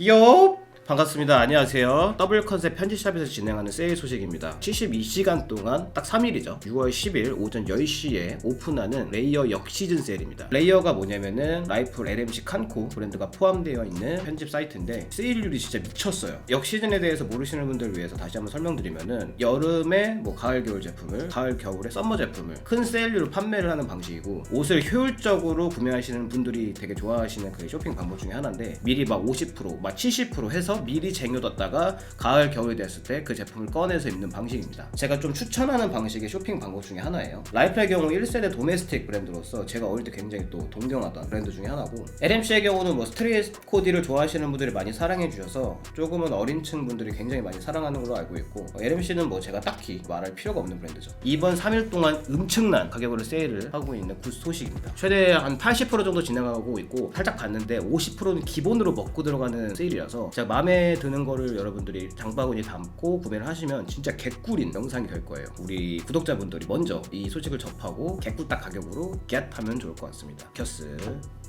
요 반갑습니다. 안녕하세요. 더블 컨셉 편집샵에서 진행하는 세일 소식입니다. 72시간 동안 딱 3일이죠. 6월 10일 오전 10시에 오픈하는 레이어 역시즌 세일입니다. 레이어가 뭐냐면은 라이플 LMC 칸코 브랜드가 포함되어 있는 편집 사이트인데 세일률이 진짜 미쳤어요. 역시즌에 대해서 모르시는 분들을 위해서 다시 한번 설명드리면은 여름에 뭐 가을 겨울 제품을 가을 겨울에 썸머 제품을 큰 세일률로 판매를 하는 방식이고 옷을 효율적으로 구매하시는 분들이 되게 좋아하시는 그 쇼핑 방법 중에 하나인데 미리 막 50%, 막 70% 해서 미리 쟁여뒀다가 가을 겨울이 됐을 때 그 제품을 꺼내서 입는 방식입니다. 제가 좀 추천하는 방식의 쇼핑 방법 중에 하나예요. 라이프의 경우 1세대 도메스틱 브랜드로서 제가 어릴 때 굉장히 또 동경하던 브랜드 중에 하나고 LMC의 경우는 뭐 스트릿 코디를 좋아하시는 분들이 많이 사랑해 주셔서 조금은 어린 층 분들이 굉장히 많이 사랑하는 걸로 알고 있고 LMC는 뭐 제가 딱히 말할 필요가 없는 브랜드죠. 이번 3일 동안 엄청난 가격으로 세일을 하고 있는 굿 소식입니다. 최대 한 80% 정도 진행하고 있고 살짝 봤는데 50%는 기본으로 먹고 들어가는 세일이라서 제가 마음에 드는 거를 여러분들이 장바구니 담고 구매를 하시면 진짜 개꿀인 영상이 될 거예요. 우리 구독자분들이 먼저 이 소식을 접하고 개꿀딱 가격으로 겟하면 좋을 것 같습니다. 겨스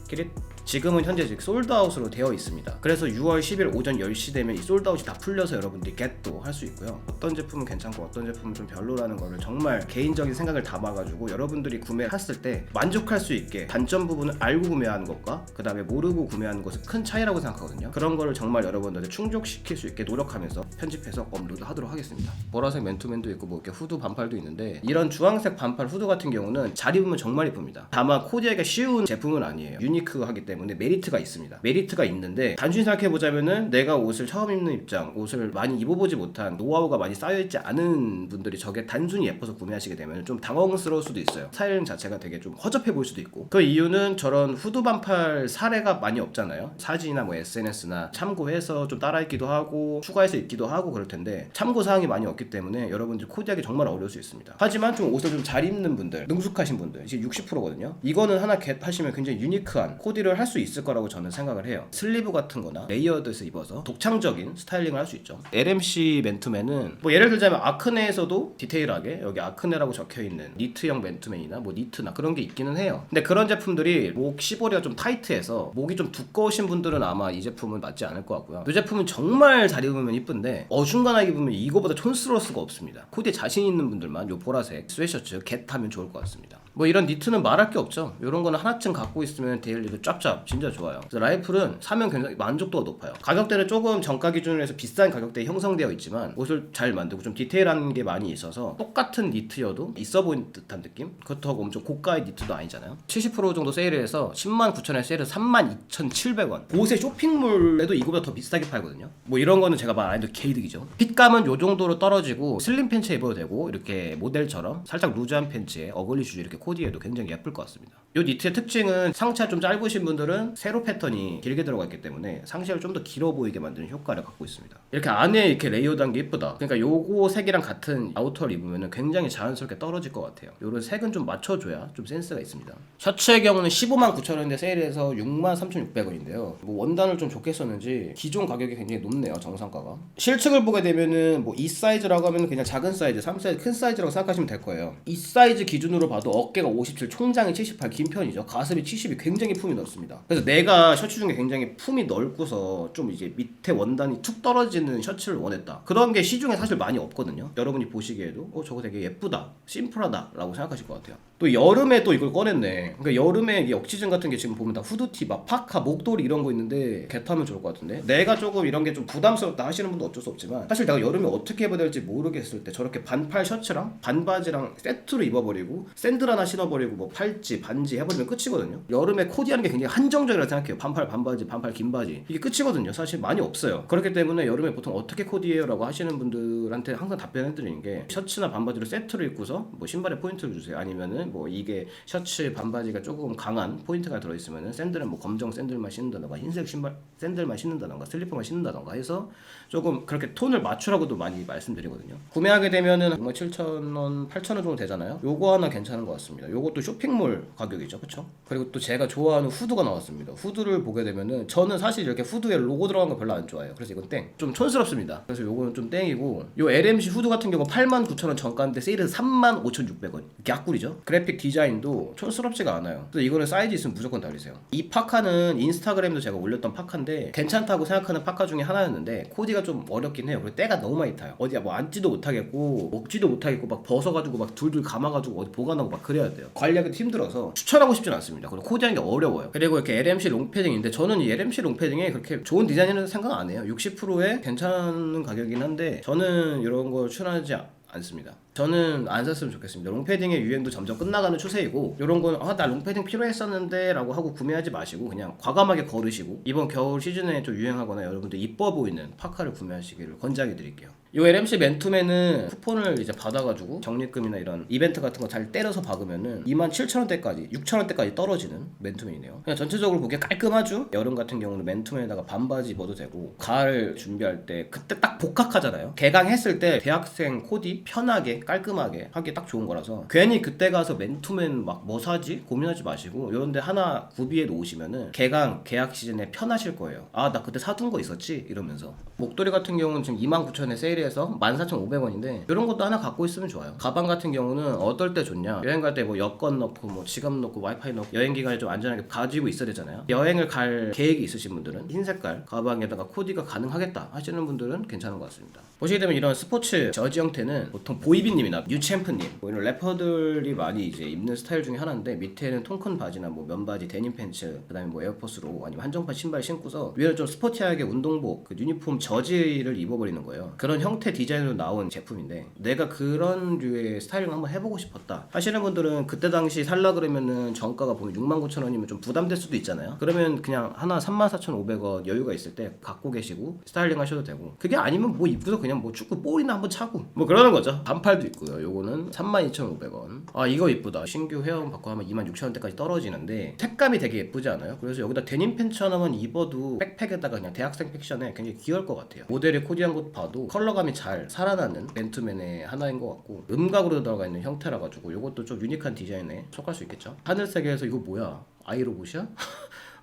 기릿 지금은 현재 솔드아웃으로 되어 있습니다. 그래서 6월 10일 오전 10시 되면 이 솔드아웃이 다 풀려서 여러분들이 겟도 할 수 있고요. 어떤 제품은 괜찮고 어떤 제품은 좀 별로라는 거를 정말 개인적인 생각을 담아가지고 여러분들이 구매했을 때 만족할 수 있게 단점 부분을 알고 구매하는 것과 그 다음에 모르고 구매하는 것은 큰 차이라고 생각하거든요. 그런 거를 정말 여러분들한테 충족시킬 수 있게 노력하면서 편집해서 업로드 하도록 하겠습니다. 보라색 맨투맨도 있고 뭐 이렇게 후드 반팔도 있는데 이런 주황색 반팔 후드 같은 경우는 잘 입으면 정말 이쁩니다. 다만 코디하기가 쉬운 제품은 아니에요. 유니 크하기 때문에 메리트가 있습니다. 메리트가 있는데 단순히 생각해 보자면은 내가 옷을 처음 입는 입장, 옷을 많이 입어보지 못한 노하우가 많이 쌓여있지 않은 분들이 저게 단순히 예뻐서 구매하시게 되면 좀 당황스러울 수도 있어요. 스타일링 자체가 되게 좀 허접해 보일 수도 있고 그 이유는 저런 후드 반팔 사례가 많이 없잖아요. 사진이나 뭐 SNS나 참고해서 좀 따라 입기도 하고 추가해서 입기도 하고 그럴 텐데 참고 사항이 많이 없기 때문에 여러분들 코디하기 정말 어려울 수 있습니다. 하지만 좀 옷을 좀 잘 입는 분들, 능숙하신 분들, 이제 60%거든요. 이거는 하나 겟 하시면 굉장히 유니크한 코디를 할 수 있을 거라고 저는 생각을 해요. 슬리브 같은 거나 레이어드에서 입어서 독창적인 스타일링을 할 수 있죠. LMC 맨투맨은 뭐 예를 들자면 아크네에서도 디테일하게 여기 아크네라고 적혀 있는 니트형 맨투맨이나 뭐 니트나 그런 게 있기는 해요. 근데 그런 제품들이 목 시보리가 좀 타이트해서 목이 좀 두꺼우신 분들은 아마 이 제품은 맞지 않을 것 같고요. 이 제품은 정말 잘 입으면 이쁜데 어중간하게 입으면 이거보다 촌스러울 수가 없습니다. 코디에 자신 있는 분들만 요 보라색 스웨셔츠 겟하면 좋을 것 같습니다. 뭐 이런 니트는 말할 게 없죠. 이런 거는 하나쯤 갖고 있으면 데일리도 짭짭 진짜 좋아요. 그래서 라이플은 사면 굉장히 만족도가 높아요. 가격대는 조금 정가 기준으로 해서 비싼 가격대에 형성되어 있지만 옷을 잘 만들고 좀 디테일한 게 많이 있어서 똑같은 니트여도 있어 보이는 듯한 느낌? 그렇다고 엄청 고가의 니트도 아니잖아요. 70% 정도 세일을 해서 10만 9천에 세일을 3만 2,700원. 옷의 쇼핑몰에도 이거보다 더 비싸게 팔거든요. 뭐 이런 거는 제가 말 안 해도 개이득이죠. 핏감은 요 정도로 떨어지고 슬림 팬츠 입어도 되고 이렇게 모델처럼 살짝 루즈한 팬츠에 어글리 슈즈 이렇게 코디해도 굉장히 예쁠 것 같습니다. 요 니트의 특징은 상체가 좀 짧으신 분들은 세로 패턴이 길게 들어가 있기 때문에 상체를 좀 더 길어 보이게 만드는 효과를 갖고 있습니다. 이렇게 안에 이렇게 레이어드한 게 예쁘다. 그러니까 요거 색이랑 같은 아우터를 입으면 굉장히 자연스럽게 떨어질 것 같아요. 요런 색은 좀 맞춰줘야 좀 센스가 있습니다. 셔츠의 경우는 15만 9천 원인데 세일해서 6만 3,600원인데요. 뭐 원단을 좀 좋게 썼는지 기존 가격이 굉장히 높네요. 정상가가. 실측을 보게 되면은 뭐 이 사이즈라고 하면 그냥 작은 사이즈, 3 사이즈 큰 사이즈라고 생각하시면 될 거예요. 이 사이즈 기준으로 봐도 어깨 가 57, 총장이 78 긴 편이죠. 가슴이 70이 굉장히 품이 넓습니다. 그래서 내가 셔츠 중에 굉장히 품이 넓고서 좀 이제 밑에 원단이 툭 떨어지는 셔츠를 원했다. 그런 게 시중에 사실 많이 없거든요. 여러분이 보시기에도 어 저거 되게 예쁘다, 심플하다라고 생각하실 것 같아요. 또 여름에 또 이걸 꺼냈네. 그러니까 여름에 이 역시즌 같은 게 지금 보면 다 후드티, 막 파카, 목도리 이런 거 있는데 겟하면 좋을 것 같은데. 내가 조금 이런 게 좀 부담스럽다 하시는 분도 어쩔 수 없지만 사실 내가 여름에 어떻게 입어야 될지 모르겠을 때 저렇게 반팔 셔츠랑 반바지랑 세트로 입어버리고 샌들 하나 신어버리고 뭐 팔찌, 반지 해버리면 끝이거든요. 여름에 코디하는 게 굉장히 한정적이라고 생각해요. 반팔, 반바지, 반팔, 긴 바지 이게 끝이거든요. 사실 많이 없어요. 그렇기 때문에 여름에 보통 어떻게 코디해요라고 하시는 분들한테 항상 답변해드리는 게 셔츠나 반바지로 세트로 입고서 뭐 신발에 포인트를 주세요. 아니면은 뭐 이게 셔츠 반바지가 조금 강한 포인트가 들어있으면은 샌들은 뭐 검정 샌들만 신는다던가 흰색 신발 샌들만 신는다던가 슬리퍼만 신는다던가 해서 조금 그렇게 톤을 맞추라고도 많이 말씀드리거든요. 구매하게 되면은 6만 7천 원, 8천 원 정도 되잖아요. 요거 하나 괜찮은 것 같습니다. 요것도 쇼핑몰 가격이죠, 그렇죠? 그리고 또 제가 좋아하는 후드가 나왔습니다. 후드를 보게 되면은 저는 사실 이렇게 후드에 로고 들어간 거 별로 안 좋아해요. 그래서 이건 땡. 좀 촌스럽습니다. 그래서 요거는 좀 땡이고 요 LMC 후드 같은 경우 8만 9천 원 정가인데 세일은 3만 5천 6백 원. 이게 약꿀이죠. 그래서 그래픽 디자인도 촌스럽지가 않아요. 그래서 이거는 사이즈 있으면 무조건 달리세요. 이 파카는 인스타그램도 제가 올렸던 파카인데 괜찮다고 생각하는 파카 중에 하나였는데 코디가 좀 어렵긴 해요. 그리고 때가 너무 많이 타요. 어디야 뭐 앉지도 못하겠고 먹지도 못하겠고 막 벗어가지고 막 둘둘 감아가지고 어디 보관하고 막 그래야 돼요. 관리하기도 힘들어서 추천하고 싶진 않습니다. 그리고 코디하는 게 어려워요. 그리고 이렇게 LMC 롱패딩인데 저는 이 LMC 롱패딩이 그렇게 좋은 디자인이라는 생각 안 해요. 60%에 괜찮은 가격이긴 한데 저는 이런 걸 추천하지 않- 않습니다. 저는 안 샀으면 좋겠습니다. 롱패딩의 유행도 점점 끝나가는 추세이고 이런 건아나 롱패딩 필요했었는데 라고 하고 구매하지 마시고 그냥 과감하게 걸으시고 이번 겨울 시즌에 좀 유행하거나 여러분들 이뻐 보이는 파카를 구매하시기를 권장해 드릴게요. 이 LMC 맨투맨은 쿠폰을 이제 받아가지고 적립금이나 이런 이벤트 같은 거 잘 때려서 박으면은 27,000원대까지 6,000원대까지 떨어지는 맨투맨이네요. 그냥 전체적으로 보기에 깔끔하죠. 여름 같은 경우는 맨투맨에다가 반바지 입어도 되고 가을 준비할 때 그때 딱 복학하잖아요. 개강했을 때 대학생 코디 편하게 깔끔하게 하기 딱 좋은 거라서 괜히 그때 가서 맨투맨 막 뭐 사지 고민하지 마시고 이런데 하나 구비해 놓으시면은 개강 계약 시즌에 편하실 거예요. 아 나 그때 사둔 거 있었지 이러면서 목도리 같은 경우는 지금 29,000원에 세일해서 14,500원인데 이런 것도 하나 갖고 있으면 좋아요. 가방 같은 경우는 어떨 때 좋냐? 여행 갈 때 뭐 여권 넣고 뭐 지갑 넣고 와이파이 넣고 여행 기간에 좀 안전하게 가지고 있어야 되잖아요. 여행을 갈 계획이 있으신 분들은 흰 색깔 가방에다가 코디가 가능하겠다 하시는 분들은 괜찮은 것 같습니다. 보시게 되면 이런 스포츠 저지 형태는 보통 보이 비님이나 뉴챔프님 뭐 이런 래퍼들이 많이 이제 입는 스타일 중에 하나인데 밑에는 통큰 바지나 뭐 면바지 데님 팬츠 그다음에 뭐 에어포스로 아니면 한정판 신발 신고서 위에는 좀 스포티하게 운동복 그 유니폼 저지를 입어버리는 거예요. 그런 형태 디자인으로 나온 제품인데 내가 그런 류의 스타일링 한번 해보고 싶었다 하시는 분들은 그때 당시 살라 그러면은 정가가 보면 69,000원이면 좀 부담될 수도 있잖아요. 그러면 그냥 하나 34,500원 여유가 있을 때 갖고 계시고 스타일링 하셔도 되고 그게 아니면 뭐 입고서 그냥 뭐 축구 볼이나 한번 차고 뭐 그러는 거죠. 반팔도 있고요. 요거는 32,500원. 아 이거 이쁘다. 신규 회원 받고 하면 26,000원대까지 떨어지는데 색감이 되게 예쁘지 않아요? 그래서 여기다 데님 팬츠 하나만 입어도 백팩에다가 그냥 대학생 팩션에 굉장히 귀여울 것 같아요. 모델이 코디한 것 봐도 컬러감이 잘 살아나는 맨투맨의 하나인 것 같고 음각으로 들어가 있는 형태라 가지고 요것도 좀 유니크한 디자인에 속할 수 있겠죠. 하늘색에서 이거 뭐야? 아이로봇이야?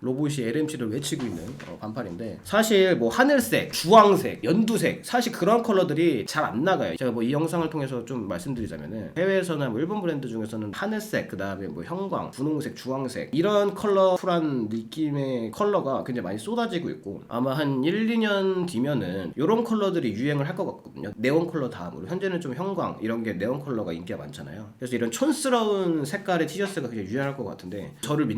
로봇이 LMC를 외치고 있는 어, 반팔인데 사실 뭐 하늘색, 주황색, 연두색 사실 그런 컬러들이 잘 안 나가요. 제가 뭐 이 영상을 통해서 좀 말씀드리자면은 해외에서나 뭐 일본 브랜드 중에서는 하늘색, 그 다음에 뭐 형광, 분홍색, 주황색 이런 컬러풀한 느낌의 컬러가 굉장히 많이 쏟아지고 있고 아마 한 1, 2년 뒤면은 이런 컬러들이 유행을 할 것 같거든요. 네온 컬러 다음으로 현재는 좀 형광 이런 게 네온 컬러가 인기가 많잖아요. 그래서 이런 촌스러운 색깔의 티셔츠가 굉장히 유행할 것 같은데 저를 믿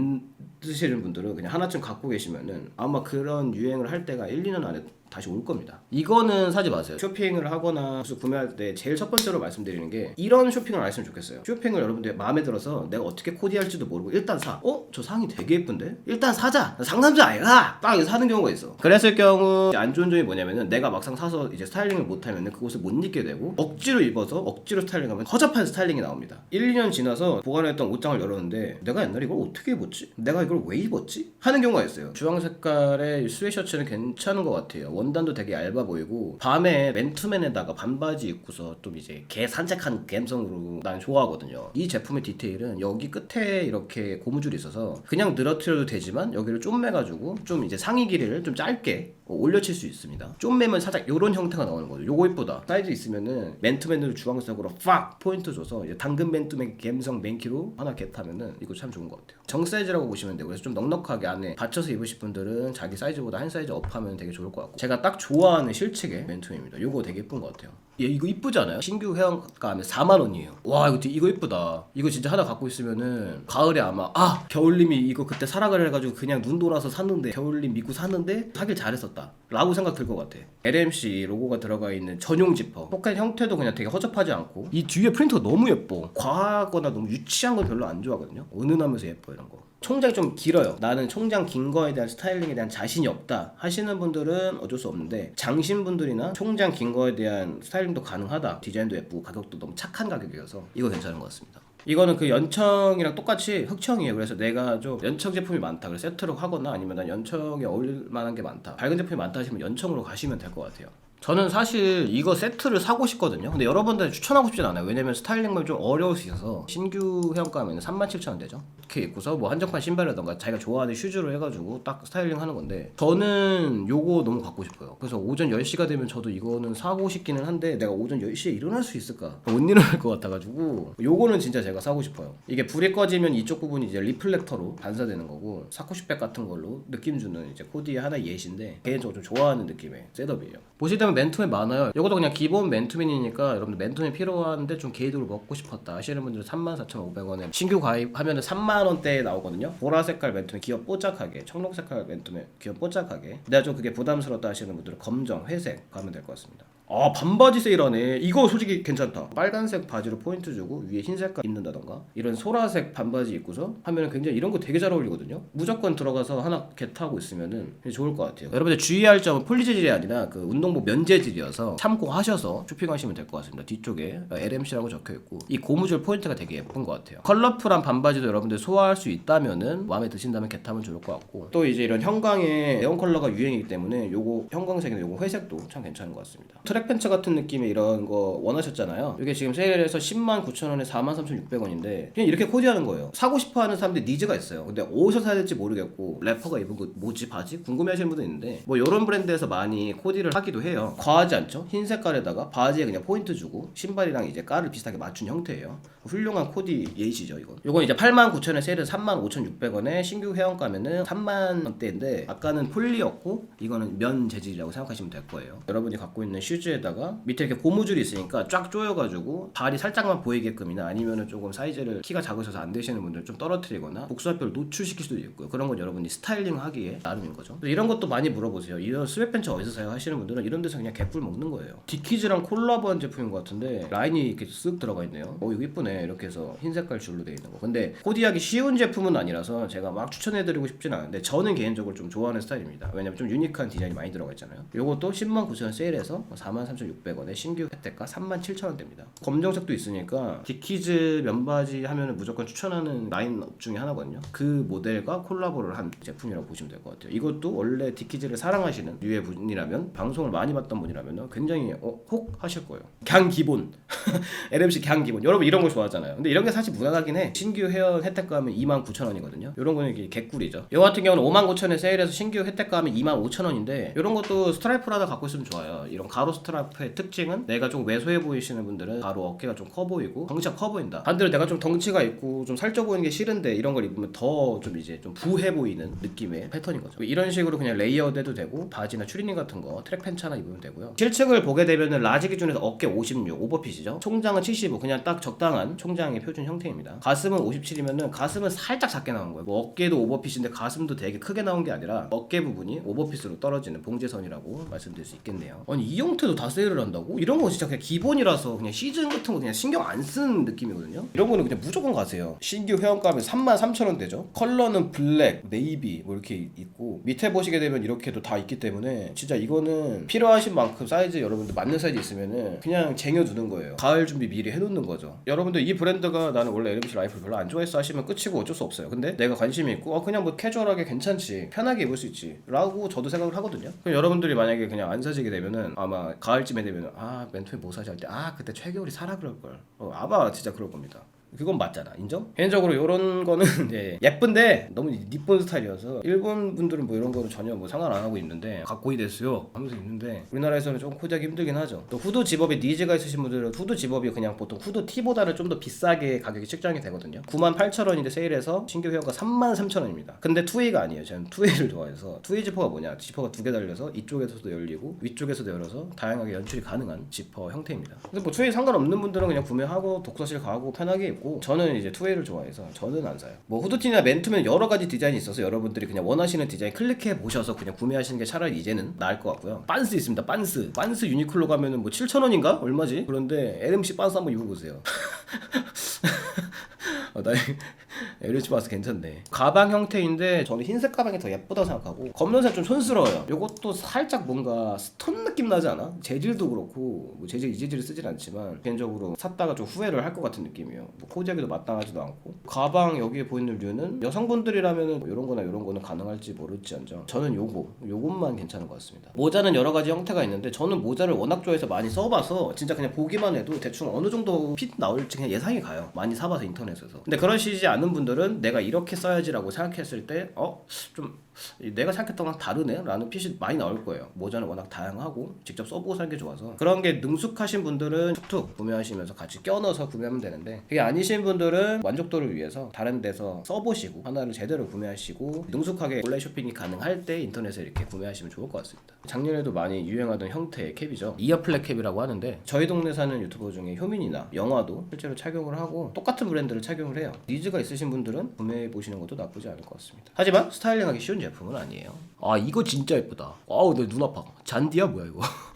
으시는 분들은 그냥 하나쯤 갖고 계시면은 아마 그런 유행을 할 때가 1, 2년 안에 다시 올 겁니다. 이거는 사지 마세요. 쇼핑을 하거나 구매할 때 제일 첫 번째로 말씀드리는 게 이런 쇼핑을 안 했으면 좋겠어요. 쇼핑을 여러분들 마음에 들어서 내가 어떻게 코디할지도 모르고 일단 사. 어? 저 상의 되게 예쁜데? 일단 사자. 나 상남자 아이가. 딱 이거 사는 경우가 있어. 그랬을 경우 안 좋은 점이 뭐냐면은 내가 막상 사서 이제 스타일링을 못하면은 그곳을 못 입게 되고 억지로 입어서 억지로 스타일링하면 허접한 스타일링이 나옵니다. 1, 2년 지나서 보관했던 옷장을 열었는데 내가 옛날에 이걸 어떻게 입었지? 내가 이걸 왜 입었지? 하는 경우가 있어요. 주황 색깔의 스웨셔츠는 괜찮은 것 같아요. 원 단도 되게 얇아 보이고 밤에 맨투맨에다가 반바지 입고서 좀 이제 개 산책하는 감성으로 난 좋아하거든요. 이 제품의 디테일은 여기 끝에 이렇게 고무줄이 있어서 그냥 늘어뜨려도 되지만 여기를 좀 매가지고 좀 이제 상의 길이를 좀 짧게 어, 올려칠 수 있습니다. 좀 매면 살짝 이런 형태가 나오는 거죠. 요거 이쁘다. 사이즈 있으면은 맨투맨으로 주황색으로 팍 포인트 줘서 이제 당근 맨투맨 감성 맨키로 하나 겟하면은 이거 참 좋은 것 같아요. 정 사이즈라고 보시면 되고 그래서 좀 넉넉하게 안에 받쳐서 입으실 분들은 자기 사이즈보다 한 사이즈 업하면 되게 좋을 것 같고 제가 딱 좋아하는 실측의 맨투맨입니다. 요거 되게 예쁜 것 같아요. 얘 이거 이쁘지 않아요? 신규 회원가면 4만 원이에요. 와 이거 이거 이쁘다. 이거 진짜 하나 갖고 있으면은 가을에 아마 아 겨울님이 이거 그때 사라 그래가지고 그냥 눈 돌아서 샀는데 겨울님 믿고 샀는데 사길 잘했었다. 라고 생각 들 것 같아. LMC 로고가 들어가 있는 전용 지퍼. 포켓 형태도 그냥 되게 허접하지 않고 이 뒤에 프린터가 너무 예뻐. 과하거나 너무 유치한 건 별로 안 좋아하거든요. 은은하면서 예뻐 이런 거. 총장이 좀 길어요. 나는 총장 긴 거에 대한 스타일링에 대한 자신이 없다 하시는 분들은 어쩔 수 없는데 장신분들이나 총장 긴 거에 대한 스타일링도 가능하다. 디자인도 예쁘고 가격도 너무 착한 가격이어서 이거 괜찮은 것 같습니다. 이거는 그 연청이랑 똑같이 흑청이에요. 그래서 내가 좀 연청 제품이 많다. 그래서 세트로 하거나 아니면 난 연청에 어울릴 만한 게 많다. 밝은 제품이 많다 하시면 연청으로 가시면 될 것 같아요. 저는 사실 이거 세트를 사고 싶거든요. 근데 여러분들 추천하고 싶진 않아요. 왜냐면 스타일링만 좀 어려울 수 있어서 신규 회원가면 37,000원 되죠. 이렇게 입고서 뭐 한정판 신발이라던가 자기가 좋아하는 슈즈로 해가지고 딱 스타일링 하는 건데 저는 요거 너무 갖고 싶어요. 그래서 오전 10시가 되면 저도 이거는 사고 싶기는 한데 내가 오전 10시에 일어날 수 있을까? 못 일어날 것 같아가지고 요거는 진짜 제가 사고 싶어요. 이게 불이 꺼지면 이쪽 부분이 이제 리플렉터로 반사되는 거고 사코시백 같은 걸로 느낌 주는 이제 코디의 하나의 예시인데 개인적으로 좀 좋아하는 느낌의 셋업이에요. 보시다면 맨투맨 많아요. 이것도 그냥 기본 맨투맨이니까 여러분들 맨투맨 필요한데 좀 개인적으로 먹고 싶었다 하시는 분들은 34,500원에 신규 가입하면 3만 원대에 나오거든요. 보라 색깔 맨투맨 기업 뽀짝하게, 청록 색깔 맨투맨 기업 뽀짝하게. 내가 좀 그게 부담스럽다 하시는 분들은 검정, 회색 가면 될 것 같습니다. 아 반바지 세일하네. 이거 솔직히 괜찮다. 빨간색 바지로 포인트 주고 위에 흰색깔 입는다던가? 이런 소라색 반바지 입고서 하면은 굉장히 이런 거 되게 잘 어울리거든요. 무조건 들어가서 하나 겟하고 있으면은 좋을 것 같아요. 여러분들 주의할 점은 폴리 재질이 아니라 그 운동복 면 재질이어서 참고하셔서 쇼핑하시면 될 것 같습니다. 뒤쪽에 LMC라고 적혀있고. 이 고무줄 포인트가 되게 예쁜 것 같아요. 컬러풀한 반바지도 여러분들 소화할 수 있다면은 마음에 드신다면 겟하면 좋을 것 같고. 또 이제 이런 형광의 네온 컬러가 유행이기 때문에 요거 형광색이나 요거 회색도 참 괜찮은 것 같습니다 트랙 팬츠 같은 느낌의 이런 거 원하셨잖아요. 이게 지금 세일해서 10만 9천 원에 4만 3,600원인데 그냥 이렇게 코디하는 거예요. 사고 싶어하는 사람들 니즈가 있어요. 근데 어디서 사야 될지 모르겠고 래퍼가 입은 거 뭐지 바지 궁금해하시는 분도 있는데 뭐 이런 브랜드에서 많이 코디를 하기도 해요. 과하지 않죠? 흰 색깔에다가 바지에 그냥 포인트 주고 신발이랑 이제 깔을 비슷하게 맞춘 형태예요. 훌륭한 코디 예시죠 이건. 이건 이제 8만 9천 원에 세일해서 3만 5,600원에 신규 회원가면은 3만 원대인데 아까는 폴리였고 이거는 면 재질이라고 생각하시면 될 거예요. 여러분이 갖고 있는 슈즈 에다가 밑에 이렇게 고무줄이 있으니까 쫙 조여가지고 발이 살짝만 보이게끔이나 아니면은 조금 사이즈를 키가 작으셔서 안 되시는 분들 좀 떨어뜨리거나 복수할뼈를 노출시킬 수도 있고요. 그런 건 여러분이 스타일링 하기에 나름인 거죠. 이런 것도 많이 물어보세요. 이런 스웨트팬츠 어디서 사요 하시는 분들은 이런 데서 그냥 개꿀 먹는 거예요. 디키즈랑 콜라보한 제품인 것 같은데 라인이 이렇게 쓱 들어가 있네요. 어 이거 이쁘네 이렇게 해서 흰 색깔 줄로 되어 있는 거. 근데 코디하기 쉬운 제품은 아니라서 제가 막 추천해드리고 싶진 않은데 저는 개인적으로 좀 좋아하는 스타일입니다. 왜냐면 좀 유니크한 디자인이 많이 들어가 있잖아요. 요것도 10만 9천 원 세일해서 4만 3,600원에 신규 혜택가 3만 7천 원대입니다. 검정색도 있으니까 디키즈 면바지 하면은 무조건 추천하는 라인업 중에 하나거든요. 그 모델과 콜라보를 한 제품이라고 보시면 될 것 같아요. 이것도 원래 디키즈를 사랑하시는 류의 분이라면 방송을 많이 봤던 분이라면 굉장히 어, 혹 하실 거예요. 그냥 기본 LMC 그냥 기본 여러분 이런 거 좋아하잖아요. 근데 이런 게 사실 무난하긴 해. 신규 회원 혜택가 하면 2만 9천 원이거든요. 이런 거는 이게 개꿀이죠. 이 같은 경우는 5만 9천 원에 세일해서 신규 혜택가 하면 2만 5천 원인데 이런 것도 스트라이프를 하나 갖고 있으면 좋아요. 이런 가로 스트 라이프의 특징은 내가 좀 왜소해 보이시는 분들은 가로 어깨가 좀 커 보이고 덩치가 커 보인다. 반대로 내가 좀 덩치가 있고 좀 살쪄 보이는 게 싫은데 이런 걸 입으면 더 좀 이제 좀 부해 보이는 느낌의 패턴인 거죠. 이런 식으로 그냥 레이어드도 되고 바지나 추리닝 같은 거 트랙 팬츠 하나 입으면 되고요. 실측을 보게 되면은 라지 기준에서 어깨 56 오버핏이죠. 총장은 75 그냥 딱 적당한 총장의 표준 형태입니다. 가슴은 57이면은 가슴은 살짝 작게 나온 거예요. 뭐 어깨도 오버핏인데 가슴도 되게 크게 나온 게 아니라 어깨 부분이 오버핏으로 떨어지는 봉제선이라고 말씀드릴 수 있겠네요. 아니 이 형태도 다 세일을 한다고? 이런 거 진짜 그냥 기본이라서 그냥 시즌 같은 거 그냥 신경 안 쓰는 느낌이거든요. 이런 거는 그냥 무조건 가세요. 신규 회원가면 3만 3천 원 되죠. 컬러는 블랙, 네이비 뭐 이렇게 있고 밑에 보시게 되면 이렇게도 다 있기 때문에 진짜 이거는 필요하신 만큼 사이즈 여러분들 맞는 사이즈 있으면은 그냥 쟁여두는 거예요. 가을 준비 미리 해놓는 거죠. 여러분들 이 브랜드가 나는 원래 LMC 라이플 별로 안 좋아했어 하시면 끝이고 어쩔 수 없어요. 근데 내가 관심이 있고 어, 그냥 뭐 캐주얼하게 괜찮지 편하게 입을 수 있지 라고 저도 생각을 하거든요. 그럼 여러분들이 만약에 그냥 안 사시게 되면은 아마 가을쯤에 되면 아 맨투맨 뭐 사지 할 때 아 그때 최겨울이 사라 그럴 걸. 어, 아마 진짜 그럴 겁니다. 그건 맞잖아. 인정? 개인적으로 이런 거는 이제 예쁜데 너무 니폰 스타일이어서 일본 분들은 뭐 이런 거는 전혀 뭐 상관 안 하고 입는데 갖고이 됐어요. 하면서 입는데 우리나라에서는 좀 코디하기 힘들긴 하죠. 또 후드 집업에 니즈가 있으신 분들은 후드 집업이 그냥 보통 후드 티보다는 좀 더 비싸게 가격이 책정이 되거든요. 98,000원인데 세일해서 신규 회원가 33,000원입니다. 근데 투웨이가 아니에요. 저는 투웨이를 좋아해서 투웨이 지퍼가 뭐냐? 지퍼가 두 개 달려서 이쪽에서도 열리고 위쪽에서도 열어서 다양하게 연출이 가능한 지퍼 형태입니다. 근데 뭐 투웨이 상관없는 분들은 그냥 구매하고 독서실 가고 편하게 입고 저는 이제 투웨이를 좋아해서 저는 안 사요. 뭐 후드티나 맨투맨 여러 가지 디자인이 있어서 여러분들이 그냥 원하시는 디자인 클릭해 보셔서 그냥 구매하시는 게 차라리 이제는 나을 것 같고요. 빤스 있습니다. 빤스. 빤스 유니클로 가면은 뭐 7,000원인가? 얼마지? 그런데 LMC 빤스 한번 입어 보세요. 어, 나 에르치바스 괜찮네. 가방 형태인데 저는 흰색 가방이 더 예쁘다고 생각하고 검정색 좀 촌스러워요. 요것도 살짝 뭔가 스톤 느낌 나지 않아? 재질도 그렇고 뭐 재질 이 재질을 쓰진 않지만 개인적으로 샀다가 좀 후회를 할 것 같은 느낌이에요. 뭐 코디하기도 마땅하지도 않고 가방 여기에 보이는 류는 여성분들이라면은 뭐 이런 거나 이런 거는 가능할지 모를지언정 저는 요거 요것만 괜찮은 것 같습니다. 모자는 여러 가지 형태가 있는데 저는 모자를 워낙 좋아해서 많이 써봐서 진짜 그냥 보기만 해도 대충 어느 정도 핏 나올지 그냥 예상이 가요. 많이 사봐서 인터넷에서. 근데 그러시지 않은 분들은 내가 이렇게 써야지라고 생각했을 때 어? 좀 내가 생각했던 거랑 다르네? 라는 핏이 많이 나올 거예요. 모자는 워낙 다양하고 직접 써보고 사는 게 좋아서 그런 게 능숙하신 분들은 툭툭 구매하시면서 같이 껴넣어서 구매하면 되는데 그게 아니신 분들은 만족도를 위해서 다른 데서 써보시고 하나를 제대로 구매하시고 능숙하게 온라인 쇼핑이 가능할 때 인터넷에 이렇게 구매하시면 좋을 것 같습니다. 작년에도 많이 유행하던 형태의 캡이죠. 이어플랫 캡이라고 하는데 저희 동네 사는 유튜버 중에 효민이나 영화도 실제로 착용을 하고 똑같은 브랜드를 착용을 해요. 니즈가 있으신 분들은 구매해 보시는 것도 나쁘지 않을 것 같습니다. 하지만 스타일링하기 쉬운 제품은 아니에요. 아 이거 진짜 예쁘다. 아우 내 눈 아파. 잔디야 뭐야 이거.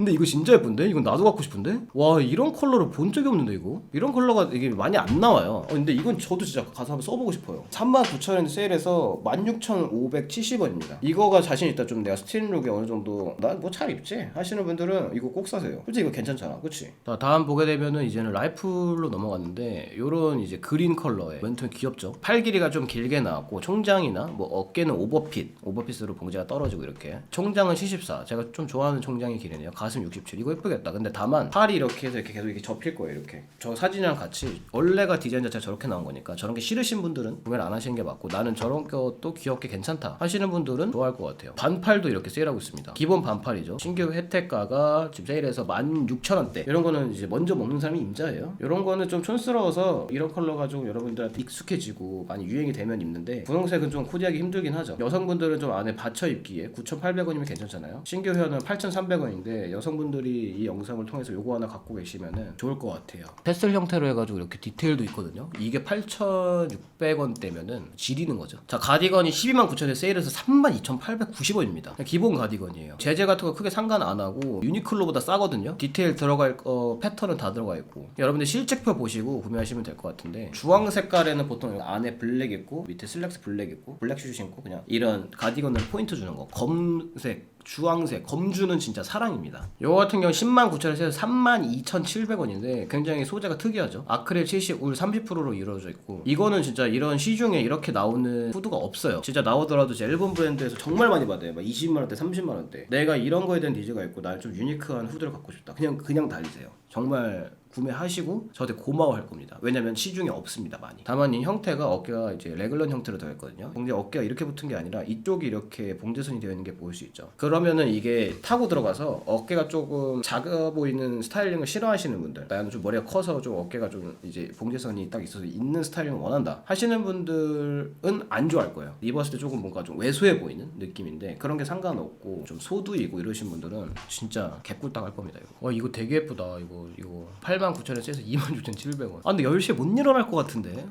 근데 이거 진짜 예쁜데? 이건 나도 갖고 싶은데? 와 이런 컬러를 본 적이 없는데 이거? 이런 컬러가 이게 많이 안 나와요 어, 근데 이건 저도 진짜 가서 한번 써보고 싶어요 39,000원 세일해서 16,570원입니다 이거가 자신 있다 좀 내가 스트릿룩에 어느 정도 나 뭐 잘 입지? 하시는 분들은 이거 꼭 사세요 솔직히 이거 괜찮잖아 그치? 자 다음 보게 되면은 이제는 라이플로 넘어갔는데 요런 이제 그린 컬러의 멘트 귀엽죠? 팔 길이가 좀 길게 나왔고 총장이나 뭐 어깨는 오버핏 오버핏으로 봉제가 떨어지고 이렇게 총장은 74 제가 좀 좋아하는 총장의 길이네요 가슴 67 이거 예쁘겠다. 근데 다만 팔이 이렇게 해서 이렇게 계속 이렇게 접힐 거예요 이렇게. 저 사진이랑 같이 원래가 디자인 자체가 저렇게 나온 거니까 저런 게 싫으신 분들은 구매를 안 하시는 게 맞고 나는 저런 것도 귀엽게 괜찮다 하시는 분들은 좋아할 것 같아요. 반팔도 이렇게 세일하고 있습니다. 기본 반팔이죠. 신규 혜택가가 지금 세일해서 16,000원대. 이런 거는 이제 먼저 먹는 사람이 임자예요. 이런 거는 좀 촌스러워서 이런 컬러가 좀 여러분들한테 익숙해지고 많이 유행이 되면 입는데 분홍색은 좀 코디하기 힘들긴 하죠. 여성분들은 좀 안에 받쳐 입기에 9,800원이면 괜찮잖아요. 신규 회원은 8,300원인데 여성분들이 이 영상을 통해서 요거 하나 갖고 계시면은 좋을 것 같아요. 패슬 형태로 해가지고 이렇게 디테일도 있거든요. 이게 8,600원대면은 지리는 거죠. 자 가디건이 129,000원에 세일해서 32,890원입니다. 기본 가디건이에요. 재질 같은 거 크게 상관 안 하고 유니클로보다 싸거든요. 디테일 들어갈 거 패턴은 다 들어가 있고. 여러분들 실제표 보시고 구매하시면 될 것 같은데 주황 색깔에는 보통 안에 블랙 있고 밑에 슬랙스 블랙 있고 블랙 슈즈 신고 그냥 이런 가디건을 포인트 주는 거. 검색 주황색 검주는 진짜 사랑입니다. 이거 같은 경우 10만 9천원에서 3만 2,700원인데 굉장히 소재가 특이하죠. 아크릴 70, 울 30%로 이루어져 있고 이거는 진짜 이런 시중에 이렇게 나오는 후드가 없어요. 진짜 나오더라도 제 일본 브랜드에서 정말 많이 받아요. 막 20만 원대, 30만 원대. 내가 이런 거에 대한 니즈가 있고 나는 좀 유니크한 후드를 갖고 싶다. 그냥 그냥 달리세요. 정말 구매하시고 저한테 고마워할 겁니다. 왜냐면 시중에 없습니다 많이. 다만 이 형태가 어깨가 이제 레글런 형태로 되어 있거든요. 봉제 어깨가 이렇게 붙은 게 아니라 이쪽이 이렇게 봉제선이 되어 있는 게 보일 수 있죠. 그러면은 이게 타고 들어가서 어깨가 조금 작아 보이는 스타일링을 싫어하시는 분들, 나는 좀 머리가 커서 좀 어깨가 좀 이제 봉제선이 딱 있어서 있는 스타일링을 원한다 하시는 분들은 안 좋아할 거예요. 입었을 때 조금 뭔가 좀 왜소해 보이는 느낌인데 그런 게 상관없고 좀 소두이고 이러신 분들은 진짜 개꿀딱 할 겁니다. 이거. 와 이거 되게 예쁘다. 이거 이거 89,000원에 세서 26,700원. 아 근데 10시에 못 일어날 것 같은데.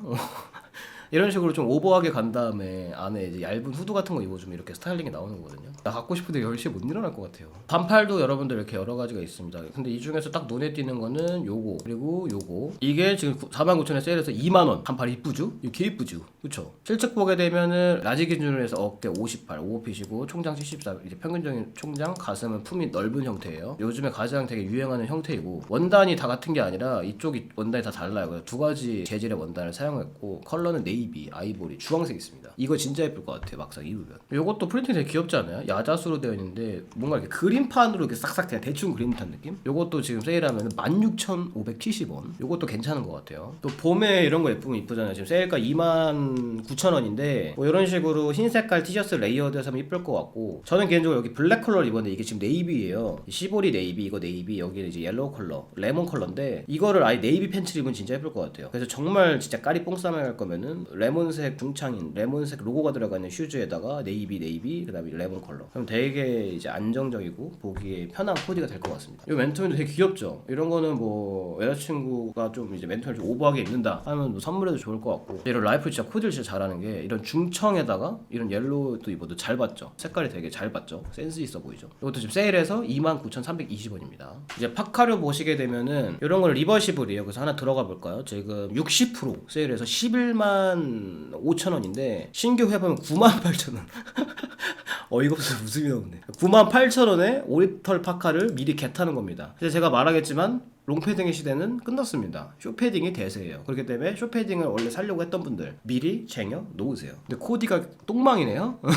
어. 이런 식으로 좀 오버하게 간 다음에 안에 이제 얇은 후드 같은 거 입어주면 이렇게 스타일링이 나오는 거거든요. 나 갖고 싶은데 10시에 못 일어날 것 같아요. 반팔도 여러분들 이렇게 여러 가지가 있습니다. 근데 이 중에서 딱 눈에 띄는 거는 요거 그리고 요거 이게 지금 49,000원에 세일해서 2만 원 반팔 이쁘죠? 이거 개 이쁘죠? 그쵸? 실측 보게 되면은 라지 기준으로 해서 어깨 58 오버핏이고 총장 74 이제 평균적인 총장 가슴은 품이 넓은 형태예요. 요즘에 가장 되게 유행하는 형태이고 원단이 다 같은 게 아니라 이쪽이 원단이 다 달라요. 두 가지 재질의 원단을 사용했고 컬러는 네이 비, 아이보리, 주황색 있습니다. 이거 진짜 예쁠 것 같아요. 막상 입으면. 이것도 프린팅 되게 귀엽지 않아요? 야자수로 되어 있는데 뭔가 이렇게 그림판으로 이렇게 싹싹 그냥 대충 그린 듯한 느낌? 이것도 지금 세일하면 16,570원. 이것도 괜찮은 것 같아요. 또 봄에 이런 거 예쁘면 이쁘잖아요. 지금 세일가 29,000원인데 뭐 이런 식으로 흰 색깔 티셔츠 레이어드해서 하면 이쁠 것 같고 저는 개인적으로 여기 블랙 컬러를 입었는데 이게 지금 네이비예요. 시보리 네이비 이거 네이비 여기는 이제 옐로우 컬러 레몬 컬러인데 이거를 아예 네이비 팬츠를 입으면 진짜 예쁠 것 같아요. 그래서 정말 진짜 까리 뽕싸매 할 거면은 레몬색 중창인 레몬색 로고가 들어가 있는 슈즈에다가 네이비 네이비 그다음에 레몬 컬러. 그럼 되게 이제 안정적이고 보기에 편한 코디가 될 것 같습니다. 이 맨투맨도 되게 귀엽죠. 이런 거는 뭐 여자친구가 좀 이제 맨투맨을 좀 오버하게 입는다 하면 뭐 선물해도 좋을 것 같고 이런 라이프 진짜 코디를 진짜 잘하는 게 이런 중청에다가 이런 옐로우도 입어도 잘 봤죠. 색깔이 되게 잘 봤죠. 센스 있어 보이죠. 이것도 지금 세일해서 29,320원입니다. 이제 파카류 보시게 되면은 이런 걸 리버시블이에요. 그래서 하나 들어가 볼까요? 지금 60% 세일해서 11만 8만 5천 원인데 신규 회보면 9만 8천 원. 어이가 없어서 웃음이 나오네. 9만 8천 원에 오리털 파카를 미리 겟하는 겁니다. 이제 제가 말하겠지만 롱패딩의 시대는 끝났습니다. 쇼패딩이 대세예요. 그렇기 때문에 쇼패딩을 원래 살려고 했던 분들 미리 쟁여 놓으세요. 근데 코디가 똥망이네요.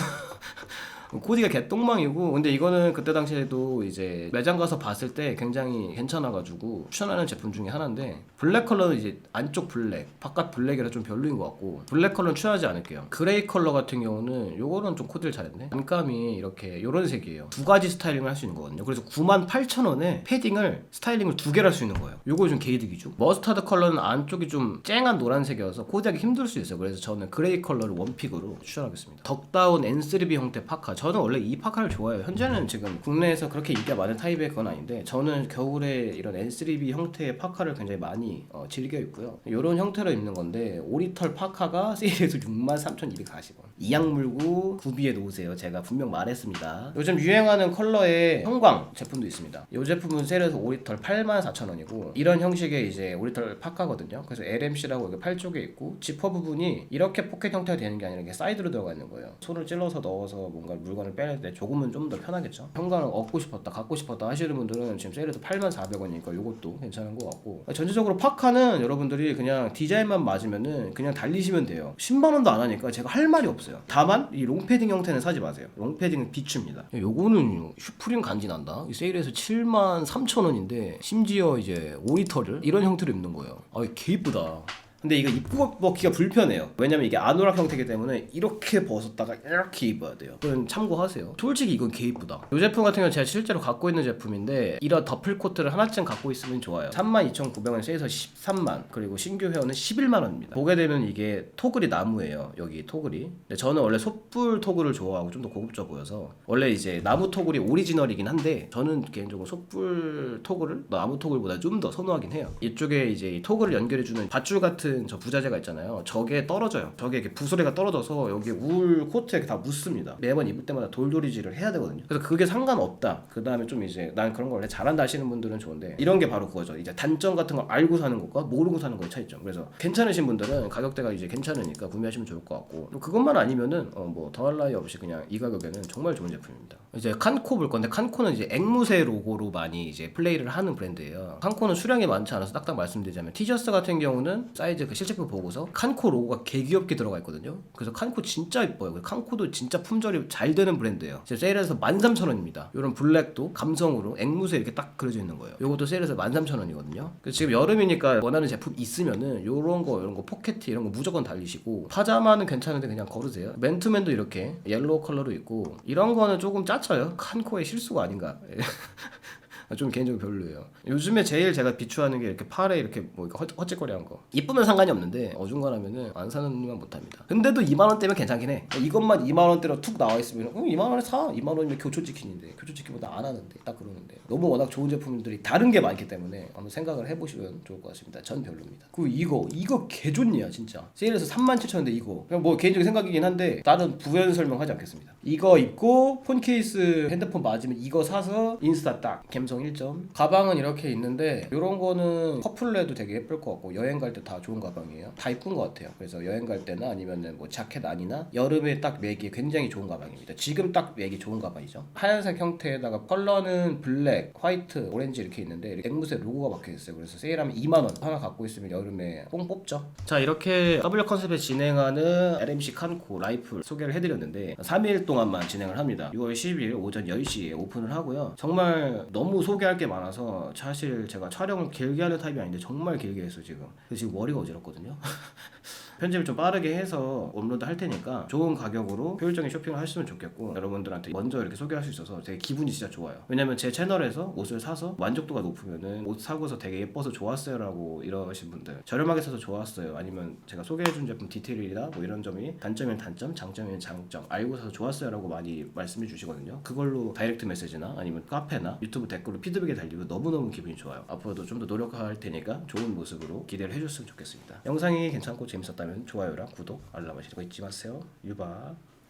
코디가 개똥망이고 근데 이거는 그때 당시에도 이제 매장 가서 봤을 때 굉장히 괜찮아가지고 추천하는 제품 중에 하나인데 블랙 컬러는 이제 안쪽 블랙 바깥 블랙이라 좀 별로인 것 같고 블랙 컬러는 추천하지 않을게요. 그레이 컬러 같은 경우는 요거는 좀 코디를 잘했네. 안감이 이렇게 요런 색이에요. 두 가지 스타일링을 할 수 있는 거거든요. 그래서 98,000원에 패딩을 스타일링을 두 개를 할 수 있는 거예요. 요거 좀 개이득이죠 머스타드 컬러는 안쪽이 좀 쨍한 노란색이어서 코디하기 힘들 수 있어요. 그래서 저는 그레이 컬러를 원픽으로 추천하겠습니다. 덕다운 N3B 형태 파카 저는 원래 이 파카를 좋아해요. 현재는 지금 국내에서 그렇게 인기가 많은 타입의 건 아닌데 저는 겨울에 이런 N3B 형태의 파카를 굉장히 많이 어, 즐겨 입고요. 이런 형태로 입는 건데 오리털 파카가 세일해서 63,240원 이악 물고 구비해 놓으세요. 제가 분명 말했습니다. 요즘 유행하는 컬러의 형광 제품도 있습니다. 이 제품은 세일해서 오리털 84,000원이고 이런 형식의 이제 오리털 파카거든요. 그래서 LMC라고 여기 팔 쪽에 있고 지퍼 부분이 이렇게 포켓 형태가 되는 게 아니라 이게 사이드로 들어가 있는 거예요. 손을 찔러서 넣어서 뭔가 물건을 빼낼 때 조금은 좀 더 편하겠죠? 형광을 얻고 싶었다 갖고 싶었다 하시는 분들은 지금 세일해서 84,000원이니까 이것도 괜찮은 것 같고. 전체적으로 파카는 여러분들이 그냥 디자인만 맞으면은 그냥 달리시면 돼요. 10만 원도 안 하니까 제가 할 말이 없어요 다만 이 롱패딩 형태는 사지 마세요. 롱패딩은 비추입니다. 요거는 슈프림 간지 난다? 이 세일해서 7만 3천 원인데 심지어 이제 오리털을 이런 형태로 입는 거예요. 아 개 이쁘다 근데 이거 입고 먹기가 불편해요. 왜냐면 이게 아노락 형태이기 때문에 이렇게 벗었다가 이렇게 입어야 돼요. 그건 참고하세요. 솔직히 이건 개 이쁘다. 이 제품 같은 경우는 제가 실제로 갖고 있는 제품인데 이런 더플 코트를 하나쯤 갖고 있으면 좋아요. 32,900원 세에서 13만 그리고 신규 회원은 11만 원입니다. 보게 되면 이게 토글이 나무예요. 여기 토글이. 근데 저는 원래 솥불 토글을 좋아하고 좀 더 고급져 보여서 원래 이제 나무 토글이 오리지널이긴 한데 저는 개인적으로 솥불 토글을 나무 토글보다 좀 더 선호하긴 해요. 이쪽에 이제 이 토글을 연결해주는 밧줄 같은 저 부자재가 있잖아요. 저게 떨어져요. 저게 이렇게 부스레가 떨어져서 여기 울 코트에 다 묻습니다. 매번 입을 때마다 돌돌이질을 해야 되거든요. 그래서 그게 상관없다. 그 다음에 좀 이제 난 그런 거 원래 잘한다 하시는 분들은 좋은데 이런 게 바로 그거죠. 이제 단점 같은 걸 알고 사는 것과 모르고 사는 거의 차이점. 그래서 괜찮으신 분들은 가격대가 이제 괜찮으니까 구매하시면 좋을 것 같고 또 그것만 아니면은 어 뭐 더할 나위 없이 그냥 이 가격에는 정말 좋은 제품입니다. 이제 칸코 볼 건데 칸코는 이제 앵무새 로고로 많이 이제 플레이를 하는 브랜드예요. 칸코는 수량이 많지 않아서 딱딱 말씀드리자면 티셔츠 같은 경우는 사이즈 그 실제품 보고서 칸코 로고가 개 귀엽게 들어가 있거든요. 그래서 칸코 진짜 이뻐요. 칸코도 진짜 품절이 잘 되는 브랜드예요. 지금 세일해서 13,000원입니다. 이런 블랙도 감성으로 앵무새 이렇게 딱 그려져 있는 거예요. 이것도 세일해서 13,000원이거든요. 그래서 지금 여름이니까 원하는 제품 있으면은 이런 거 이런 거 포켓티 이런 거 무조건 달리시고 파자마는 괜찮은데 그냥 걸으세요. 맨투맨도 이렇게 옐로우 컬러로 있고 이런 거는 조금 짜쳐요. 칸코의 실수가 아닌가. 좀 개인적으로 별로예요. 요즘에 제일 제가 비추하는 게 이렇게 팔에 이렇게 뭐 이거 허- 헛짓거리한 거. 이쁘면 상관이 없는데 어중간하면은 안 사는 이만 못합니다. 근데도 2만 원대면 괜찮긴 해. 이것만 2만 원대로 툭 나와 있으면 어, 2만 원에 사. 2만 원이면 교촌 치킨인데 교촌 치킨보다 안 하는데 딱 그러는데 너무 워낙 좋은 제품들이 다른 게 많기 때문에 한번 생각을 해보시면 좋을 것 같습니다. 전 별로입니다. 그 이거 이거 개좋냐 진짜. 세일해서 3만 7천 원인데 이거 그냥 뭐 개인적인 생각이긴 한데 다른 부연 설명하지 않겠습니다. 이거 입고 폰 케이스 핸드폰 맞으면 이거 사서 인스타 딱 감성 1점. 가방은 이렇게 있는데 이런 거는 커플로 해도 되게 예쁠 것 같고 여행 갈 때 다 좋은 가방이에요. 다 이쁜 것 같아요. 그래서 여행 갈 때나 아니면은 뭐 자켓 아니나 여름에 딱 매기 굉장히 좋은 가방입니다. 지금 딱 매기 좋은 가방이죠. 하얀색 형태에다가 컬러는 블랙, 화이트, 오렌지 이렇게 있는데 앵무새 로고가 박혀 있어요. 그래서 세일하면 2만 원 하나 갖고 있으면 여름에 뽕 뽑죠. 자 이렇게 W 컨셉에 진행하는 LMC 칸코 라이플 소개를 해드렸는데 3일 동안만 진행을 합니다. 6월 10일 오전 10시에 오픈을 하고요. 정말 너무 소개할 게 많아서 사실 제가 촬영을 길게 하는 타입이 아닌데 정말 길게 했어 지금. 지금 머리가 어지럽거든요. 편집을 좀 빠르게 해서 업로드 할 테니까 좋은 가격으로 효율적인 쇼핑을 하시면 좋겠고 여러분들한테 먼저 이렇게 소개할 수 있어서 되게 기분이 진짜 좋아요. 왜냐면 제 채널에서 옷을 사서 만족도가 높으면은 옷 사고서 되게 예뻐서 좋았어요 라고 이러신 분들 저렴하게 사서 좋았어요. 아니면 제가 소개해준 제품 디테일이나 뭐 이런 점이 단점이면 단점 장점이면 장점 알고 사서 좋았어요 라고 많이 말씀해 주시거든요. 그걸로 다이렉트 메시지나 아니면 카페나 유튜브 댓글로 피드백이 달리고 너무너무 기분이 좋아요. 앞으로도 좀 더 노력할 테니까 좋은 모습으로 기대를 해줬으면 좋겠습니다. 영상이 괜찮고 재밌었 다면 좋아요랑 구독 알람 하시는 거 잊지 마세요. 유바